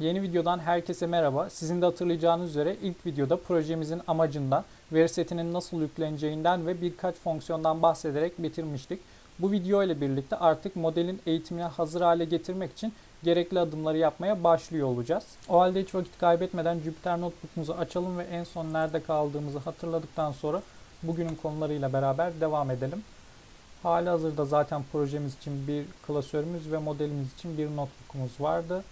Yeni videodan herkese merhaba. Sizin de hatırlayacağınız üzere ilk videoda projemizin amacından, veri setinin nasıl yükleneceğinden ve birkaç fonksiyondan bahsederek bitirmiştik. Bu video ile birlikte artık modelin eğitimine hazır hale getirmek için gerekli adımları yapmaya başlıyor olacağız. O halde hiç vakit kaybetmeden Jupyter Notebook'umuzu açalım ve en son nerede kaldığımızı hatırladıktan sonra bugünün konularıyla beraber devam edelim. Hali hazırda zaten projemiz için bir klasörümüz ve modelimiz için bir notebook'umuz vardı.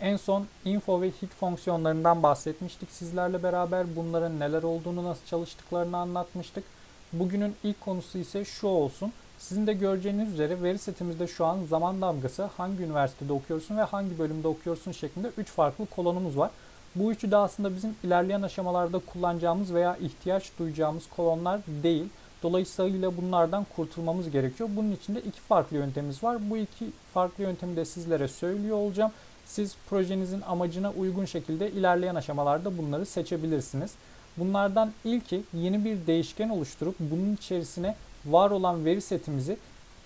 En son info ve hit fonksiyonlarından bahsetmiştik sizlerle beraber. Bunların neler olduğunu, nasıl çalıştıklarını anlatmıştık. Bugünün ilk konusu ise şu olsun. Sizin de göreceğiniz üzere veri setimizde şu an zaman damgası, hangi üniversitede okuyorsun ve hangi bölümde okuyorsun şeklinde 3 farklı kolonumuz var. Bu üçü de aslında bizim ilerleyen aşamalarda kullanacağımız veya ihtiyaç duyacağımız kolonlar değil. Dolayısıyla bunlardan kurtulmamız gerekiyor. Bunun için de iki farklı yöntemimiz var. Bu iki farklı yöntemi de sizlere söylüyor olacağım. Siz projenizin amacına uygun şekilde ilerleyen aşamalarda bunları seçebilirsiniz. Bunlardan ilki yeni bir değişken oluşturup bunun içerisine var olan veri setimizi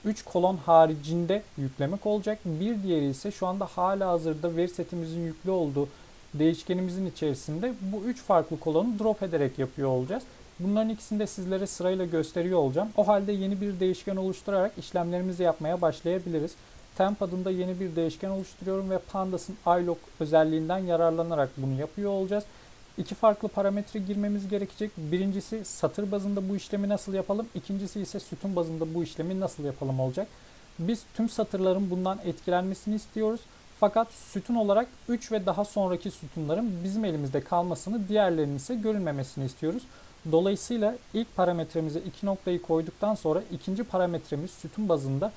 3 kolon haricinde yüklemek olacak. Bir diğeri ise şu anda hala hazırda veri setimizin yüklü olduğu değişkenimizin içerisinde bu 3 farklı kolonu drop ederek yapıyor olacağız. Bunların ikisini de sizlere sırayla gösteriyor olacağım. O halde yeni bir değişken oluşturarak işlemlerimizi yapmaya başlayabiliriz. Temp adında yeni bir değişken oluşturuyorum ve Pandas'ın iLog özelliğinden yararlanarak bunu yapıyor olacağız. İki farklı parametre girmemiz gerekecek. Birincisi satır bazında bu işlemi nasıl yapalım, ikincisi ise sütun bazında bu işlemi nasıl yapalım olacak. Biz tüm satırların bundan etkilenmesini istiyoruz. Fakat sütun olarak 3 ve daha sonraki sütunların bizim elimizde kalmasını, diğerlerinin ise görünmemesini istiyoruz. Dolayısıyla ilk parametremize iki noktayı koyduktan sonra ikinci parametremiz sütun bazında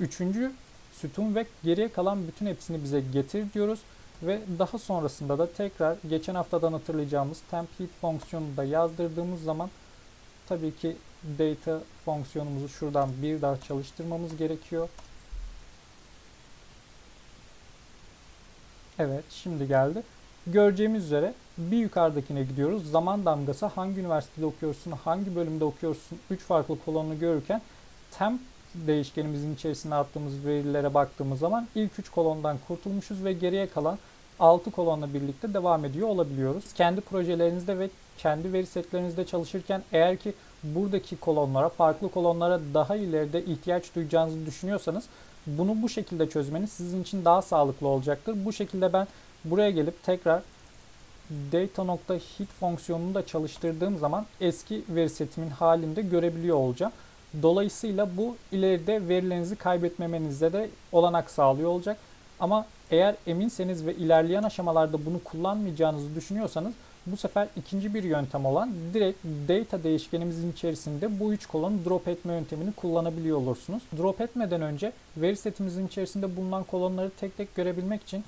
üçüncü sütun ve geriye kalan bütün hepsini bize getir diyoruz. Ve daha sonrasında da tekrar geçen haftadan hatırlayacağımız temp heat fonksiyonunu da yazdırdığımız zaman tabii ki data fonksiyonumuzu şuradan bir daha çalıştırmamız gerekiyor. Evet şimdi geldi. Göreceğimiz üzere bir yukarıdakine gidiyoruz. Zaman damgası hangi üniversitede okuyorsun, hangi bölümde okuyorsun 3 farklı kolonunu görürken temp değişkenimizin içerisine attığımız verilere baktığımız zaman ilk 3 kolondan kurtulmuşuz ve geriye kalan 6 kolonla birlikte devam ediyor olabiliyoruz. Kendi projelerinizde ve kendi veri setlerinizde çalışırken eğer ki buradaki kolonlara, farklı kolonlara daha ileride ihtiyaç duyacağınızı düşünüyorsanız bunu bu şekilde çözmeniz sizin için daha sağlıklı olacaktır. Bu şekilde ben buraya gelip tekrar data.hit fonksiyonunu da çalıştırdığım zaman eski veri setimin halinde görebiliyor olacağım. Dolayısıyla bu ileride verilerinizi kaybetmemenize de olanak sağlıyor olacak. Ama eğer eminseniz ve ilerleyen aşamalarda bunu kullanmayacağınızı düşünüyorsanız bu sefer ikinci bir yöntem olan direkt data değişkenimizin içerisinde bu üç kolonu drop etme yöntemini kullanabiliyor olursunuz. Drop etmeden önce veri setimizin içerisinde bulunan kolonları tek tek görebilmek için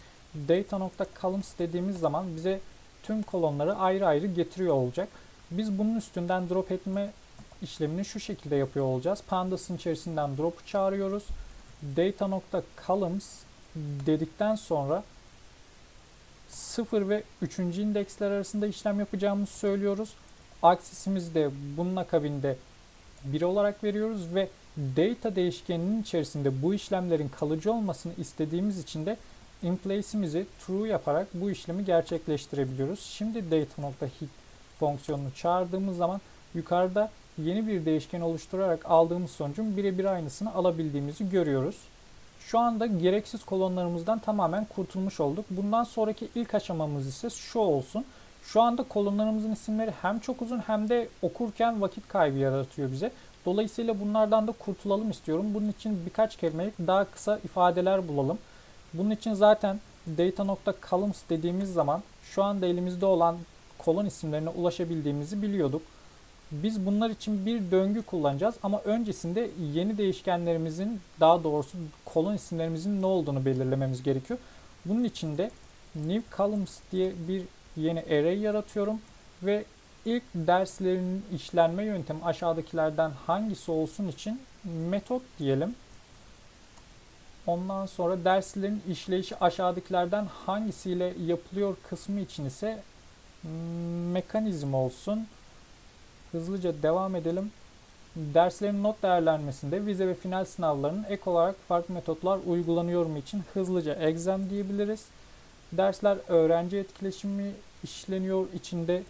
data.columns dediğimiz zaman bize tüm kolonları ayrı ayrı getiriyor olacak. Biz bunun üstünden drop etme işlemini şu şekilde yapıyor olacağız. Pandas'ın içerisinden drop'u çağırıyoruz. Data.columns dedikten sonra 0 ve 3. indeksler arasında işlem yapacağımızı söylüyoruz. Aksisimizi de bunun akabinde 1 olarak veriyoruz ve data değişkeninin içerisinde bu işlemlerin kalıcı olmasını istediğimiz için de inplace'imizi true yaparak bu işlemi gerçekleştirebiliyoruz. Şimdi data.hit fonksiyonunu çağırdığımız zaman yukarıda yeni bir değişken oluşturarak aldığımız sonucun birebir aynısını alabildiğimizi görüyoruz. Şu anda gereksiz kolonlarımızdan tamamen kurtulmuş olduk. Bundan sonraki ilk aşamamız ise şu olsun. Şu anda kolonlarımızın isimleri hem çok uzun hem de okurken vakit kaybı yaratıyor bize. Dolayısıyla bunlardan da kurtulalım istiyorum. Bunun için birkaç kelimelik daha kısa ifadeler bulalım. Bunun için zaten data.columns dediğimiz zaman şu anda elimizde olan kolon isimlerine ulaşabildiğimizi biliyorduk. Biz bunlar için bir döngü kullanacağız ama öncesinde yeni değişkenlerimizin daha doğrusu kolon isimlerimizin ne olduğunu belirlememiz gerekiyor. Bunun için de new columns diye bir yeni array yaratıyorum ve ilk derslerin işlenme yöntemi aşağıdakilerden hangisi olsun için metot diyelim. Ondan sonra derslerin işleyişi aşağıdakilerden hangisiyle yapılıyor kısmı için ise mekanizm olsun. Hızlıca devam edelim. Derslerin not değerlenmesinde vize ve final sınavlarının ek olarak farklı metotlar uygulanıyor mu için hızlıca exam diyebiliriz. Dersler öğrenci etkileşimi işleniyor. içinde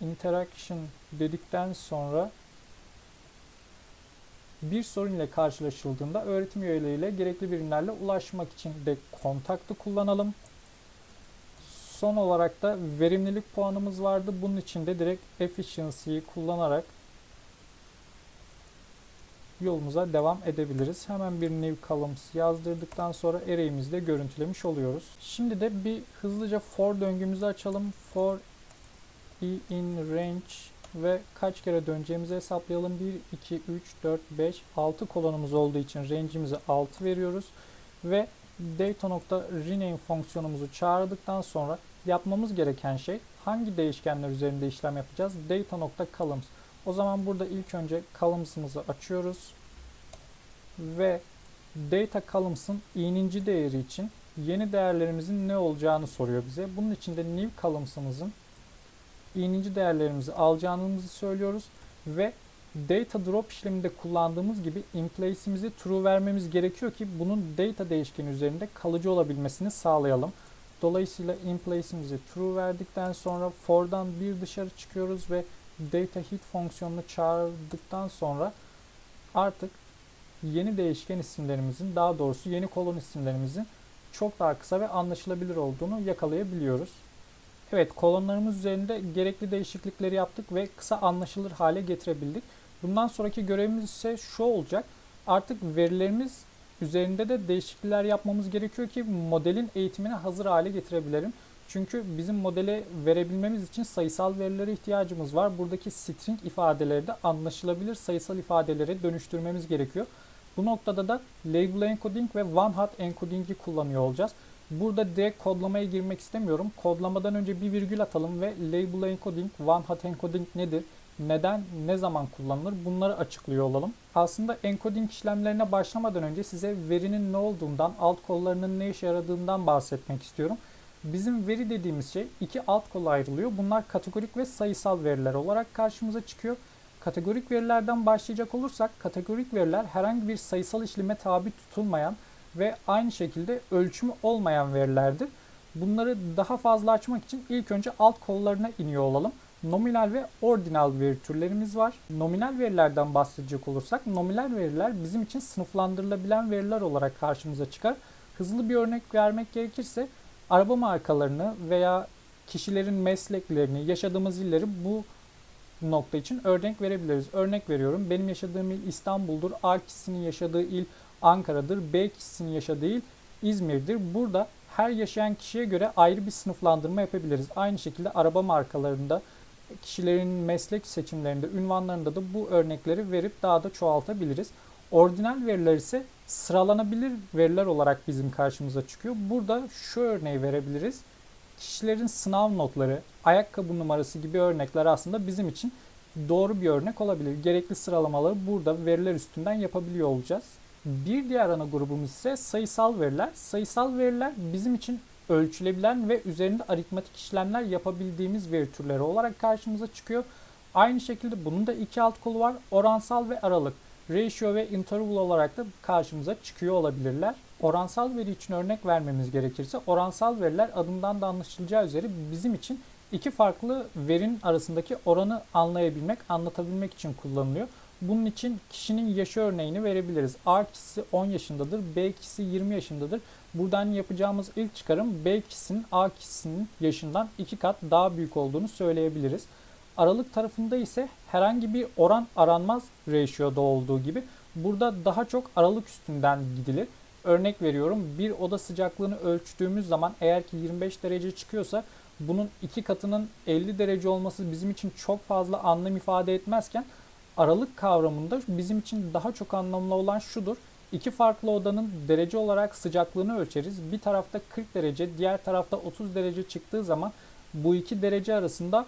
interaction dedikten sonra bir sorun ile karşılaşıldığında öğretim üyeleriyle gerekli birimlerle ulaşmak için de kontaktı kullanalım. Son olarak da verimlilik puanımız vardı. Bunun için de direkt efficiency'yi kullanarak yolumuza devam edebiliriz. Hemen bir new columns yazdırdıktan sonra array'imizi de görüntülemiş oluyoruz. Şimdi de bir hızlıca for döngümüzü açalım. For i in range ve kaç kere döneceğimizi hesaplayalım. 1, 2, 3, 4, 5, 6 kolonumuz olduğu için range'imizi 6 veriyoruz. Ve data.rename fonksiyonumuzu çağırdıktan sonra yapmamız gereken şey hangi değişkenler üzerinde işlem yapacağız? Data.columns. O zaman burada ilk önce columns'ımızı açıyoruz. Ve data columns'ın i'ninci değeri için yeni değerlerimizin ne olacağını soruyor bize. Bunun için de new columns'ımızın i'ninci değerlerimizi alacağımızı söylüyoruz ve data drop işleminde kullandığımız gibi in place'imizi true vermemiz gerekiyor ki bunun data değişkeni üzerinde kalıcı olabilmesini sağlayalım. Dolayısıyla in place'imizi true verdikten sonra for'dan bir dışarı çıkıyoruz ve data hit fonksiyonunu çağırdıktan sonra artık yeni değişken isimlerimizin daha doğrusu yeni kolon isimlerimizin çok daha kısa ve anlaşılabilir olduğunu yakalayabiliyoruz. Evet kolonlarımız üzerinde gerekli değişiklikleri yaptık ve kısa anlaşılır hale getirebildik. Bundan sonraki görevimiz ise şu olacak. Artık verilerimiz üzerinde de değişiklikler yapmamız gerekiyor ki modelin eğitimine hazır hale getirebilirim. Çünkü bizim modele verebilmemiz için sayısal verilere ihtiyacımız var. Buradaki string ifadeleri de anlaşılabilir sayısal ifadelere dönüştürmemiz gerekiyor. Bu noktada da label encoding ve one hot encoding'i kullanıyor olacağız. Burada direkt kodlamaya girmek istemiyorum. Kodlamadan önce bir virgül atalım ve label encoding, one hot encoding nedir? Neden, ne zaman kullanılır? Bunları açıklıyor olalım. Aslında encoding işlemlerine başlamadan önce size verinin ne olduğundan, alt kollarının ne işe yaradığından bahsetmek istiyorum. Bizim veri dediğimiz şey iki alt kola ayrılıyor. Bunlar kategorik ve sayısal veriler olarak karşımıza çıkıyor. Kategorik verilerden başlayacak olursak, kategorik veriler herhangi bir sayısal işleme tabi tutulmayan ve aynı şekilde ölçümü olmayan verilerdir. Bunları daha fazla açmak için ilk önce alt kollarına iniyor olalım. Nominal ve ordinal veri türlerimiz var. Nominal verilerden bahsedecek olursak nominal veriler bizim için sınıflandırılabilen veriler olarak karşımıza çıkar. Hızlı bir örnek vermek gerekirse araba markalarını veya kişilerin mesleklerini, yaşadığımız illeri bu nokta için örnek verebiliriz. Örnek veriyorum. Benim yaşadığım il İstanbul'dur. A kişisinin yaşadığı il Ankara'dır. B kişisinin yaşadığı il İzmir'dir. Burada her yaşayan kişiye göre ayrı bir sınıflandırma yapabiliriz. Aynı şekilde araba markalarında, kişilerin meslek seçimlerinde, ünvanlarında da bu örnekleri verip daha da çoğaltabiliriz. Ordinal veriler ise sıralanabilir veriler olarak bizim karşımıza çıkıyor. Burada şu örneği verebiliriz. Kişilerin sınav notları, ayakkabı numarası gibi örnekler aslında bizim için doğru bir örnek olabilir. Gerekli sıralamaları burada veriler üstünden yapabiliyor olacağız. Bir diğer ana grubumuz ise sayısal veriler. Sayısal veriler bizim için ölçülebilen ve üzerinde aritmatik işlemler yapabildiğimiz veri türleri olarak karşımıza çıkıyor. Aynı şekilde bunun da iki alt kolu var. Oransal ve aralık. Ratio ve interval olarak da karşımıza çıkıyor olabilirler. Oransal veri için örnek vermemiz gerekirse oransal veriler adından da anlaşılacağı üzere bizim için iki farklı verinin arasındaki oranı anlayabilmek, anlatabilmek için kullanılıyor. Bunun için kişinin yaşı örneğini verebiliriz. A kişisi 10 yaşındadır, B kişisi 20 yaşındadır. Buradan yapacağımız ilk çıkarım B kişisinin A kişisinin yaşından 2 kat daha büyük olduğunu söyleyebiliriz. Aralık tarafında ise herhangi bir oran aranmaz ratio'da olduğu gibi burada daha çok aralık üstünden gidilir. Örnek veriyorum bir oda sıcaklığını ölçtüğümüz zaman eğer ki 25 derece çıkıyorsa bunun iki katının 50 derece olması bizim için çok fazla anlam ifade etmezken aralık kavramında bizim için daha çok anlamlı olan şudur. İki farklı odanın derece olarak sıcaklığını ölçeriz. Bir tarafta 40 derece, diğer tarafta 30 derece çıktığı zaman bu iki derece arasında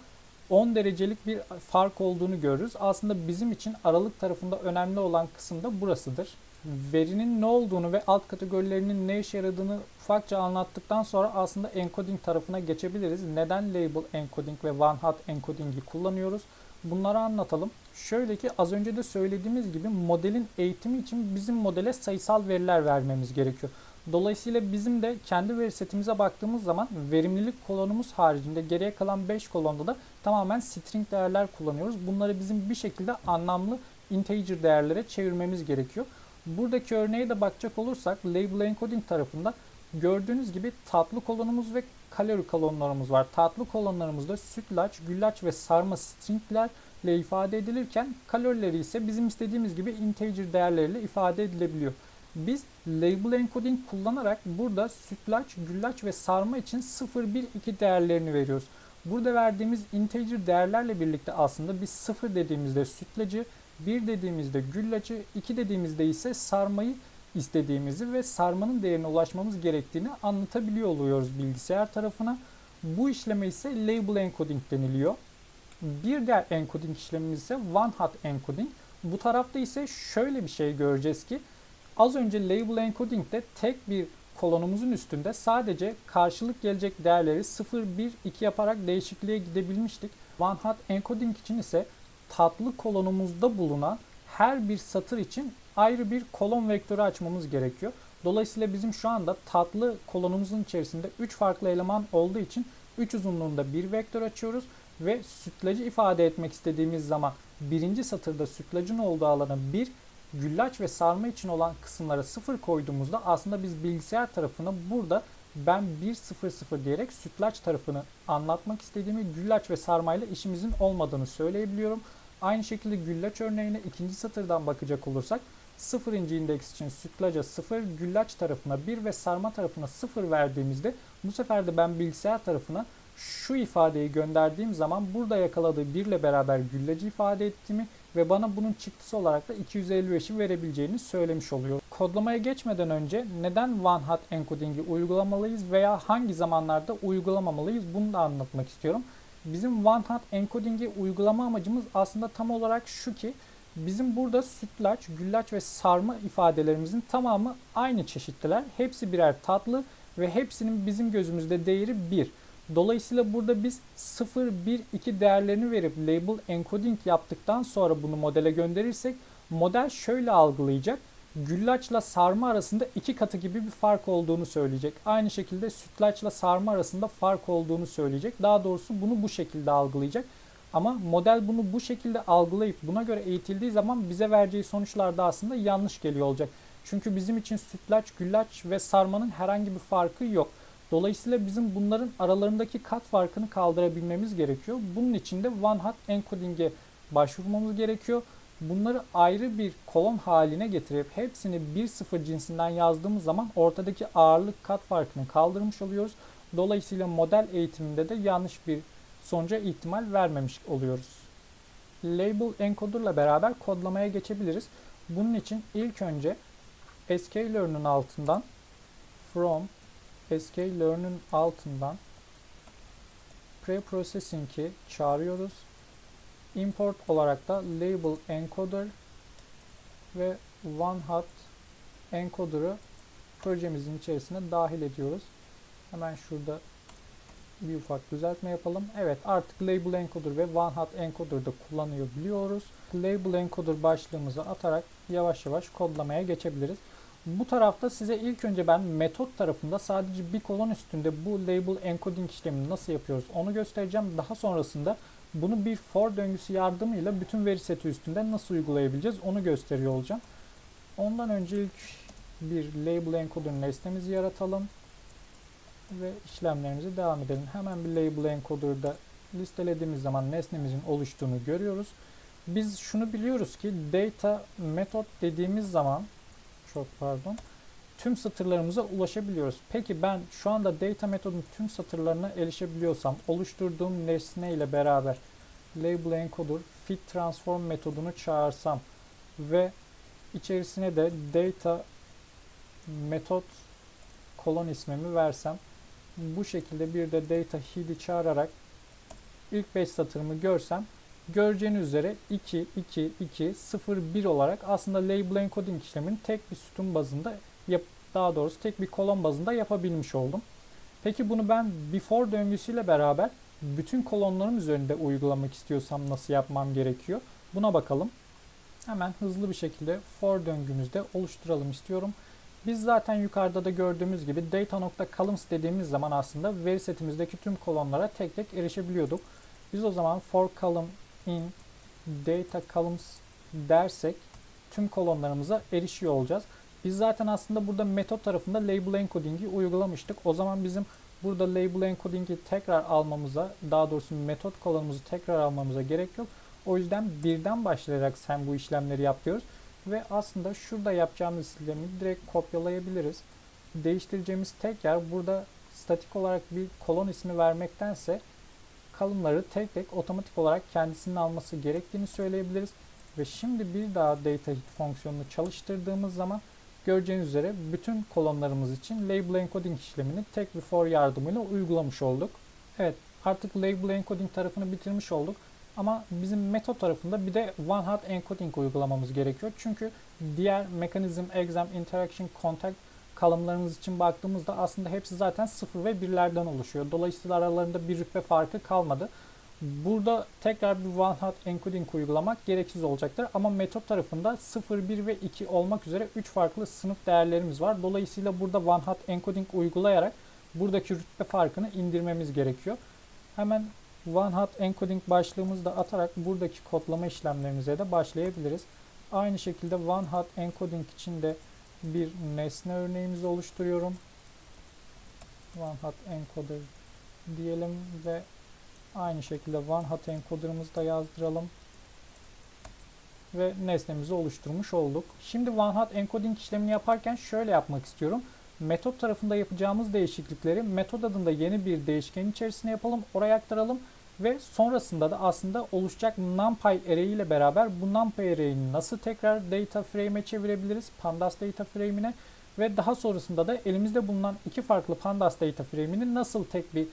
10 derecelik bir fark olduğunu görürüz. Aslında bizim için aralık tarafında önemli olan kısım da burasıdır. Verinin ne olduğunu ve alt kategorilerinin ne işe yaradığını ufakça anlattıktan sonra aslında encoding tarafına geçebiliriz. Neden label encoding ve one hot encoding'i kullanıyoruz? Bunları anlatalım. Şöyle ki az önce de söylediğimiz gibi modelin eğitimi için bizim modele sayısal veriler vermemiz gerekiyor. Dolayısıyla bizim de kendi veri setimize baktığımız zaman verimlilik kolonumuz haricinde geriye kalan 5 kolonda da tamamen string değerler kullanıyoruz. Bunları bizim bir şekilde anlamlı integer değerlere çevirmemiz gerekiyor. Buradaki örneğe de bakacak olursak label encoding tarafında gördüğünüz gibi tatlı kolonumuz ve kalori kolonlarımız var. Tatlı kolonlarımızda sütlaç, güllaç ve sarma stringlerle ifade edilirken kalorileri ise bizim istediğimiz gibi integer değerleriyle ifade edilebiliyor. Biz label encoding kullanarak burada sütlaç, güllaç ve sarma için 0, 1, 2 değerlerini veriyoruz. Burada verdiğimiz integer değerlerle birlikte aslında biz 0 dediğimizde sütlacı, 1 dediğimizde güllacı, 2 dediğimizde ise sarmayı istediğimizi ve sarmanın değerine ulaşmamız gerektiğini anlatabiliyor oluyoruz bilgisayar tarafına. Bu işleme ise label encoding deniliyor. Bir diğer encoding işlemimiz ise one hot encoding. Bu tarafta ise şöyle bir şey göreceğiz ki az önce label encoding'de tek bir kolonumuzun üstünde sadece karşılık gelecek değerleri 0, 1, 2 yaparak değişikliğe gidebilmiştik. One hot encoding için ise tatlı kolonumuzda bulunan her bir satır için ayrı bir kolon vektörü açmamız gerekiyor. Dolayısıyla bizim şu anda tatlı kolonumuzun içerisinde 3 farklı eleman olduğu için 3 uzunluğunda bir vektör açıyoruz ve sütlacı ifade etmek istediğimiz zaman birinci satırda sütlacın olduğu alana 1, güllaç ve sarma için olan kısımlara 0 koyduğumuzda aslında biz bilgisayar tarafına burada ben 1 0 0 diyerek sütlaç tarafını anlatmak istediğimi güllaç ve sarmayla işimizin olmadığını söyleyebiliyorum. Aynı şekilde güllaç örneğine ikinci satırdan bakacak olursak 0. indeks için sütlaca 0, güllaç tarafına 1 ve sarma tarafına 0 verdiğimizde bu sefer de ben bilgisayar tarafına şu ifadeyi gönderdiğim zaman burada yakaladığı 1 ile beraber güllacı ifade ettiğimi ve bana bunun çıktısı olarak da 255'i verebileceğini söylemiş oluyor. Kodlamaya geçmeden önce neden one hot encoding'i uygulamalıyız veya hangi zamanlarda uygulamamalıyız bunu da anlatmak istiyorum. Bizim one hot encoding'i uygulama amacımız aslında tam olarak şu ki bizim burada sütlaç, güllaç ve sarma ifadelerimizin tamamı aynı çeşittiler. Hepsi birer tatlı ve hepsinin bizim gözümüzde değeri 1. Dolayısıyla burada biz 0, 1, 2 değerlerini verip label encoding yaptıktan sonra bunu modele gönderirsek model şöyle algılayacak. Güllaçla sarma arasında iki katı gibi bir fark olduğunu söyleyecek. Aynı şekilde sütlaçla sarma arasında fark olduğunu söyleyecek. Daha doğrusu bunu bu şekilde algılayacak. Ama model bunu bu şekilde algılayıp buna göre eğitildiği zaman bize vereceği sonuçlar da aslında yanlış geliyor olacak. Çünkü bizim için sütlaç, güllaç ve sarmanın herhangi bir farkı yok. Dolayısıyla bizim bunların aralarındaki kat farkını kaldırabilmemiz gerekiyor. Bunun için de one hot encoding'e başvurmamız gerekiyor. Bunları ayrı bir kolon haline getirip hepsini 1-0 cinsinden yazdığımız zaman ortadaki ağırlık kat farkını kaldırmış oluyoruz. Dolayısıyla model eğitiminde de yanlış bir sonuca ihtimal vermemiş oluyoruz. Label encoder'la beraber kodlamaya geçebiliriz. Bunun için ilk önce sklearn'ın altından from sklearn'ın altından preprocessing'i çağırıyoruz. Import olarak da label encoder ve one hot encoder'ı projemizin içerisine dahil ediyoruz. Hemen şurada bir ufak düzeltme yapalım. Evet artık label encoder ve one hot encoder da kullanıyor biliyoruz. Label encoder başlığımızı atarak yavaş yavaş kodlamaya geçebiliriz. Bu tarafta size ilk önce ben metot tarafında sadece bir kolon üstünde bu label encoding işlemini nasıl yapıyoruz onu göstereceğim. Daha sonrasında bunu bir for döngüsü yardımıyla bütün veri seti üstünde nasıl uygulayabileceğiz onu gösteriyor olacağım. Ondan önce ilk bir label encoder nesnemizi yaratalım ve işlemlerimize devam edelim. Hemen bir label encoder'da listelediğimiz zaman nesnemizin oluştuğunu görüyoruz. Biz şunu biliyoruz ki data method dediğimiz zaman çok pardon tüm satırlarımıza ulaşabiliyoruz. Peki ben şu anda data metodun tüm satırlarına erişebiliyorsam oluşturduğum nesne ile beraber label encoder fit transform metodunu çağırsam ve içerisine de data metot kolon ismimi versem bu şekilde bir de data head'i çağırarak ilk 5 satırımı görsem göreceğiniz üzere 2, 2, 2, 0, 1 olarak aslında label encoding işlemini tek bir sütun bazında yap daha doğrusu tek bir kolon bazında yapabilmiş oldum. Peki bunu ben before döngüsüyle beraber bütün kolonlarım üzerinde uygulamak istiyorsam nasıl yapmam gerekiyor? Buna bakalım. Hemen hızlı bir şekilde for döngümüzde oluşturalım istiyorum. Biz zaten yukarıda da gördüğümüz gibi data.columns dediğimiz zaman aslında veri setimizdeki tüm kolonlara tek tek erişebiliyorduk. Biz o zaman for column in data columns dersek tüm kolonlarımıza erişiyor olacağız. Biz zaten aslında burada metot tarafında label encoding'i uygulamıştık. O zaman bizim burada label encoding'i tekrar almamıza, daha doğrusu metot kolonumuzu tekrar almamıza gerek yok. O yüzden birden başlayarak sen bu işlemleri yap diyoruz. Ve aslında şurada yapacağımız işlemi direkt kopyalayabiliriz. Değiştireceğimiz tek yer burada statik olarak bir kolon ismi vermektense kalınları tek tek otomatik olarak kendisinin alması gerektiğini söyleyebiliriz. Ve şimdi bir daha data hit fonksiyonunu çalıştırdığımız zaman göreceğiniz üzere bütün kolonlarımız için label encoding işlemini tek bir for yardımıyla uygulamış olduk. Evet artık label encoding tarafını bitirmiş olduk. Ama bizim metot tarafında bir de one hot encoding uygulamamız gerekiyor. Çünkü diğer mekanizm, exam, interaction, contact kalımlarımız için baktığımızda aslında hepsi zaten 0 ve 1'lerden oluşuyor. Dolayısıyla aralarında bir rütbe farkı kalmadı. Burada tekrar bir one hot encoding uygulamak gereksiz olacaktır. Ama metot tarafında 0, 1 ve 2 olmak üzere 3 farklı sınıf değerlerimiz var. Dolayısıyla burada one hot encoding uygulayarak buradaki rütbe farkını indirmemiz gerekiyor. Hemen one hot encoding başlığımızı da atarak buradaki kodlama işlemlerimize de başlayabiliriz. Aynı şekilde one hot encoding için de bir nesne örneğimizi oluşturuyorum. One hot encoder diyelim ve aynı şekilde one hot encoder'ımızı da yazdıralım. Ve nesnemizi oluşturmuş olduk. Şimdi one hot encoding işlemini yaparken şöyle yapmak istiyorum. Metot tarafında yapacağımız değişiklikleri metod adında yeni bir değişken içerisine yapalım. Oraya aktaralım ve sonrasında da aslında oluşacak numpy array ile beraber bu numpy array'ini nasıl tekrar data frame'e çevirebiliriz? Pandas data frame'ine ve daha sonrasında da elimizde bulunan iki farklı pandas data frame'ini nasıl tek bir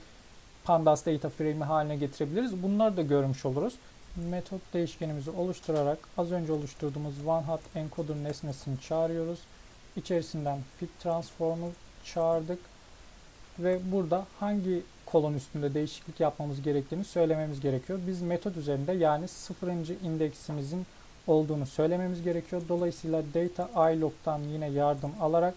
pandas data frame'i haline getirebiliriz? Bunları da görmüş oluruz. Metot değişkenimizi oluşturarak az önce oluşturduğumuz one hot encoder nesnesini çağırıyoruz. İçerisinden fit transform'u çağırdık ve burada hangi kolon üstünde değişiklik yapmamız gerektiğini söylememiz gerekiyor. Biz metot üzerinde yani sıfırıncı indeksimizin olduğunu söylememiz gerekiyor. Dolayısıyla data ilog'dan yine yardım alarak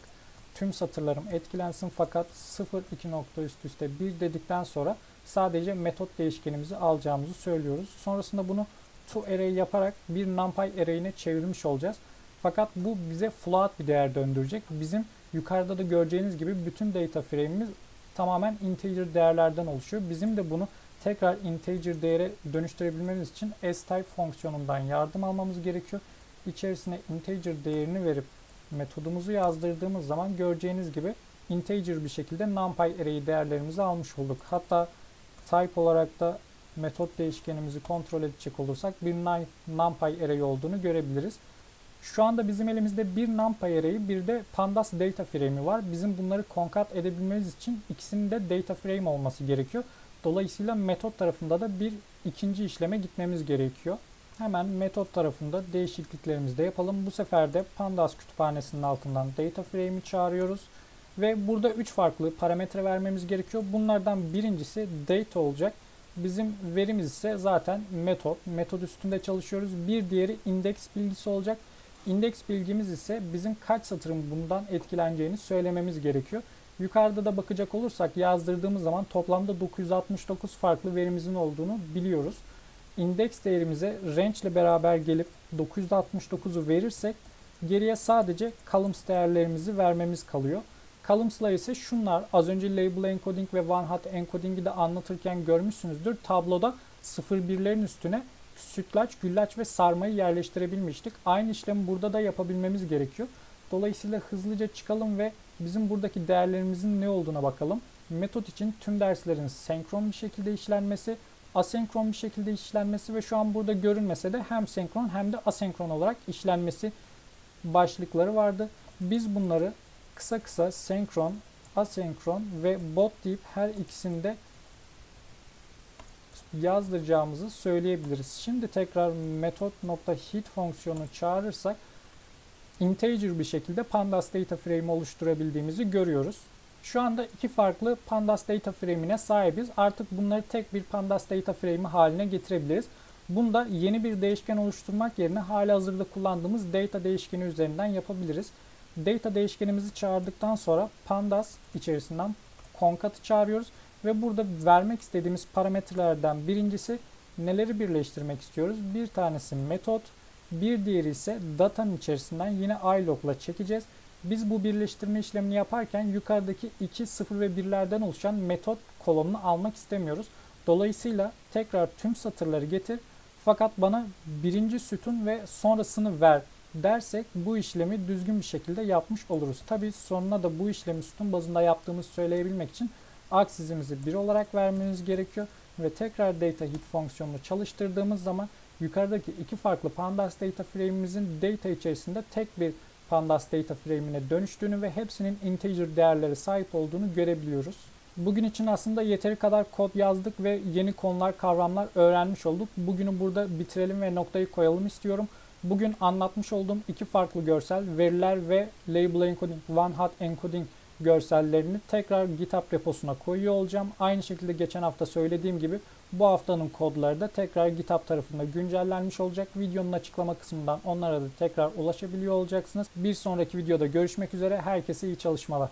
tüm satırlarım etkilensin fakat 0 2 nokta üst üste 1 dedikten sonra sadece metot değişkenimizi alacağımızı söylüyoruz. Sonrasında bunu to array yaparak bir numpy array'ine çevirmiş olacağız. Fakat bu bize float bir değer döndürecek. Bizim yukarıda da göreceğiniz gibi bütün data frame'imiz tamamen integer değerlerden oluşuyor. Bizim de bunu tekrar integer değere dönüştürebilmemiz için type fonksiyonundan yardım almamız gerekiyor. İçerisine integer değerini verip metodumuzu yazdırdığımız zaman göreceğiniz gibi integer bir şekilde numpy array değerlerimizi almış olduk. Hatta type olarak da metot değişkenimizi kontrol edecek olursak bir numpy array olduğunu görebiliriz. Şu anda bizim elimizde bir numpy array'i bir de pandas data frame'i var. Bizim bunları concat edebilmemiz için ikisinin de data frame olması gerekiyor. Dolayısıyla metot tarafında da bir ikinci işleme gitmemiz gerekiyor. Hemen metot tarafında değişikliklerimizi de yapalım. Bu sefer de pandas kütüphanesinin altından data frame'i çağırıyoruz. Ve burada 3 farklı parametre vermemiz gerekiyor. Bunlardan birincisi data olacak. Bizim verimiz ise zaten metot. Metod üstünde çalışıyoruz. Bir diğeri indeks bilgisi olacak. İndeks bilgimiz ise bizim kaç satırın bundan etkileneceğini söylememiz gerekiyor. Yukarıda da bakacak olursak yazdırdığımız zaman toplamda 969 farklı verimizin olduğunu biliyoruz. İndeks değerimize range ile beraber gelip 969'u verirsek geriye sadece columns değerlerimizi vermemiz kalıyor. Columns'lar ise şunlar. Az önce label encoding ve one hot encoding'i de anlatırken görmüşsünüzdür. Tabloda 0-1'lerin üstüne sütlaç, güllaç ve sarmayı yerleştirebilmiştik. Aynı işlemi burada da yapabilmemiz gerekiyor. Dolayısıyla hızlıca çıkalım ve bizim buradaki değerlerimizin ne olduğuna bakalım. Metot için tüm derslerin senkron bir şekilde işlenmesi, asenkron bir şekilde işlenmesi ve şu an burada görünmese de hem senkron hem de asenkron olarak işlenmesi başlıkları vardı. Biz bunları kısa kısa senkron, asenkron ve bot deyip her ikisinde yazdıracağımızı söyleyebiliriz. Şimdi tekrar metot.hit fonksiyonu çağırırsak integer bir şekilde pandas data frame oluşturabildiğimizi görüyoruz. Şu anda iki farklı pandas data frame'ine sahibiz. Artık bunları tek bir pandas data frame'i haline getirebiliriz. Bunda yeni bir değişken oluşturmak yerine hali hazırda kullandığımız data değişkeni üzerinden yapabiliriz. Data değişkenimizi çağırdıktan sonra pandas içerisinden concat'ı çağırıyoruz ve burada vermek istediğimiz parametrelerden birincisi neleri birleştirmek istiyoruz? Bir tanesi metot, bir diğeri ise datanın içerisinden yine ilog'la çekeceğiz. Biz bu birleştirme işlemini yaparken yukarıdaki 2, 0 ve 1'lerden oluşan metot kolonunu almak istemiyoruz. Dolayısıyla tekrar tüm satırları getir fakat bana birinci sütun ve sonrasını ver dersek bu işlemi düzgün bir şekilde yapmış oluruz. Tabi sonuna da bu işlemi sütun bazında yaptığımızı söyleyebilmek için aksizimizi 1 olarak vermemiz gerekiyor ve tekrar data hit fonksiyonunu çalıştırdığımız zaman yukarıdaki iki farklı pandas data frame'imizin data içerisinde tek bir pandas data frame'ine dönüştüğünü ve hepsinin integer değerlere sahip olduğunu görebiliyoruz. Bugün için aslında yeteri kadar kod yazdık ve yeni konular, kavramlar öğrenmiş olduk. Bugünü burada bitirelim ve noktayı koyalım istiyorum. Bugün anlatmış olduğum iki farklı görsel, veriler ve label encoding, one hot encoding görsellerini tekrar GitHub reposuna koyuyor olacağım. Aynı şekilde geçen hafta söylediğim gibi bu haftanın kodları da tekrar GitHub tarafında güncellenmiş olacak. Videonun açıklama kısmından onlara da tekrar ulaşabiliyor olacaksınız. Bir sonraki videoda görüşmek üzere. Herkese iyi çalışmalar.